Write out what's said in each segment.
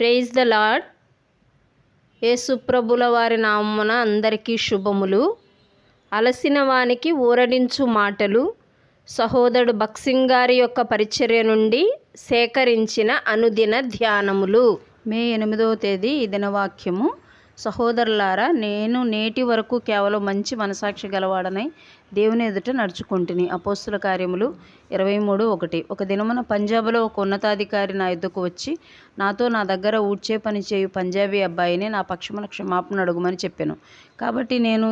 Praise the lord యేసుప్రభుల వారి నామమున అందరికీ శుభములు. అలసిన వానికి ఊరడించు మాటలు. సహోదరుడు బక్సింగ్ గారి యొక్క పరిచర్య నుండి సేకరించిన అనుదిన ధ్యానములు. మే ఎనిమిదవ తేదీ ఈ దినవాక్యము. సహోదరులారా నేను నేటి వరకు కేవలం మంచి మనసాక్షి గలవాడనై దేవుని ఎదుట నడుచుకుంటుని. అపోస్తుల కార్యములు ఇరవై మూడు ఒకటి. ఒక దినమున పంజాబ్లో ఒక ఉన్నతాధికారి నా ఎద్దుకు వచ్చి నాతో నా దగ్గర ఊడ్చే పని చేయు పంజాబీ అబ్బాయిని నా పక్షమున క్షమాపణ అడుగుమని చెప్పాను. కాబట్టి నేను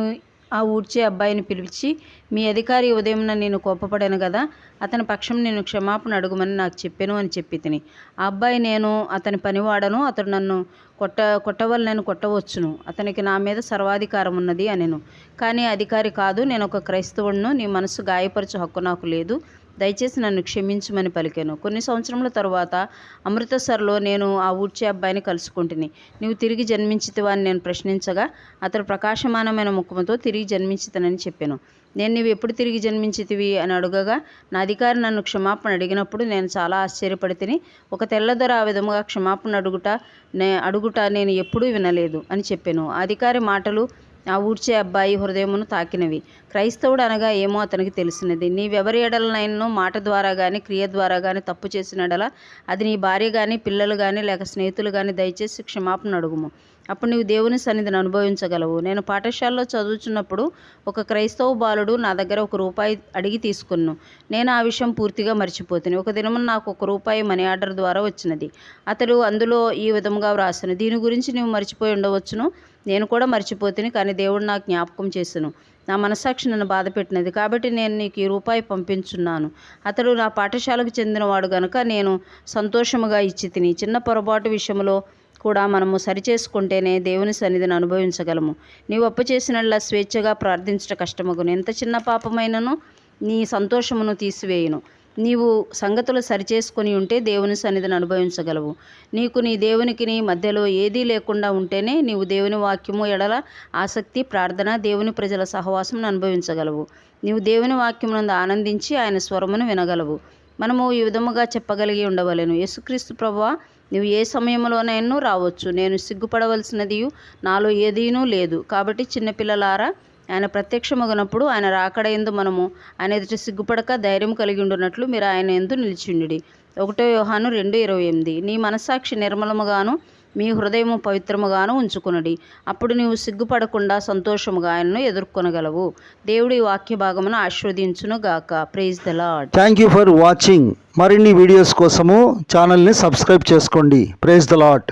ఆ ఊడ్చే అబ్బాయిని పిలిచి మీ అధికారి ఉదయంన నేను కోపపడాను కదా అతని పక్షం నేను క్షమాపణ అడుగుమని నాకు చెప్పాను అని చెప్పి తిని. ఆ అబ్బాయి నేను అతని పనివాడను అతడు నన్ను కొట్ట కొట్టవల్ల నేను కొట్టవచ్చును. అతనికి నా మీద సర్వాధికారం ఉన్నది అనెను. కానీ అధికారి కాదు నేను ఒక క్రైస్తవుడును నీ మనసు గాయపరచు హక్కు నాకు లేదు. దయచేసి నన్ను క్షమించమని పలికాను. కొన్ని సంవత్సరముల తరువాత అమృతసర్లో నేను ఆ ఊడ్చే అబ్బాయిని కలుసుకుంటుని. నీవు తిరిగి జన్మించితివా అని నేను ప్రశ్నించగా అతడు ప్రకాశమానమైన ముఖంతో తిరిగి జన్మించితనని చెప్పాను. నేను నీవు ఎప్పుడు తిరిగి జన్మించితివి అని అడుగగా నా అధికారి నన్ను క్షమాపణ అడిగినప్పుడు నేను చాలా ఆశ్చర్యపడి తిని ఒక తెల్లదొర ఆ విధముగా క్షమాపణ అడుగుట నే అడుగుట నేను ఎప్పుడూ వినలేదు అని చెప్పాను. ఆ అధికారి మాటలు ఆ ఊడ్చే అబ్బాయి హృదయమును తాకినవి. క్రైస్తవుడు అనగా ఏమో అతనికి తెలిసినది. నీవెవరి ఎడలనైనను మాట ద్వారా కానీ క్రియ ద్వారా కానీ తప్పు చేసిన ఎడల అది నీ భార్య కానీ పిల్లలు కానీ లేక స్నేహితులు కానీ దయచేసి క్షమాపణ అడుగుము. అప్పుడు నీవు దేవుని సన్నిధిని అనుభవించగలవు. నేను పాఠశాలలో చదువుచున్నప్పుడు ఒక క్రైస్తవ బాలుడు నా దగ్గర ఒక రూపాయి అడిగి తీసుకున్నాను. నేను ఆ విషయం పూర్తిగా మర్చిపోతాను ఒక దినమున నాకు ఒక రూపాయి మనీ ఆర్డర్ ద్వారా వచ్చినది. అతడు అందులో ఈ విధముగా వ్రాసాను. దీని గురించి నీవు మర్చిపోయి ఉండవచ్చును. నేను కూడా మర్చిపోతుంది కానీ దేవుడు నాకు జ్ఞాపకం చేశాను. నా మనసాక్షి నన్ను బాధ పెట్టినది. కాబట్టి నేను నీకు ఈ రూపాయి పంపించున్నాను. అతడు నా పాఠశాలకు చెందినవాడు గనుక నేను సంతోషముగా ఇచ్చి తిని చిన్న పొరపాటు విషయంలో కూడా మనము సరిచేసుకుంటేనే దేవుని సన్నిధిని అనుభవించగలము. నీవు అప్పు చేసినలా స్వేచ్ఛగా ప్రార్థించట కష్టమగును ఎంత చిన్న పాపమైనను నీ సంతోషమును తీసివేయును. నీవు సంగతులు సరిచేసుకొని ఉంటే దేవుని సన్నిధిని అనుభవించగలవు. నీకు నీ దేవునికి నీ మధ్యలో ఏదీ లేకుండా ఉంటేనే నీవు దేవుని వాక్యము ఎడల ఆసక్తి ప్రార్థన దేవుని ప్రజల సహవాసం అనుభవించగలవు. నీవు దేవుని వాక్యమునందు ఆనందించి ఆయన స్వరమును వినగలవు. మనము ఈ విధముగా చెప్పగలిగి ఉండవలను. యేసుక్రీస్తు ప్రభువా నువ్వు ఏ సమయంలోనైనా రావచ్చు. నేను సిగ్గుపడవలసినది నాలో ఏదీనూ లేదు. కాబట్టి చిన్నపిల్లలారా ఆయన ప్రత్యక్షమగినప్పుడు ఆయన రాకడ ఎందు మనము ఆయన ఎదుట సిగ్గుపడక ధైర్యం కలిగి ఉండునట్లు మీరు ఆయన ఎందు నిలిచిండి ఒకటో యోహాను రెండు ఇరవై ఎనిమిది. నీ మనస్సాక్షి నిర్మలముగాను మీ హృదయము పవిత్రముగాను ఉంచుకునడి. అప్పుడు నీవు సిగ్గుపడకుండా సంతోషముగా ఆయనను ఎదుర్కొనగలవు. దేవుడి వాక్య భాగమును ఆస్వాదించును గాక. Praise the Lord thank you for watching మరిన్ని వీడియోస్ కోసము ఛానల్ని సబ్స్క్రైబ్ చేసుకోండి. Praise the lot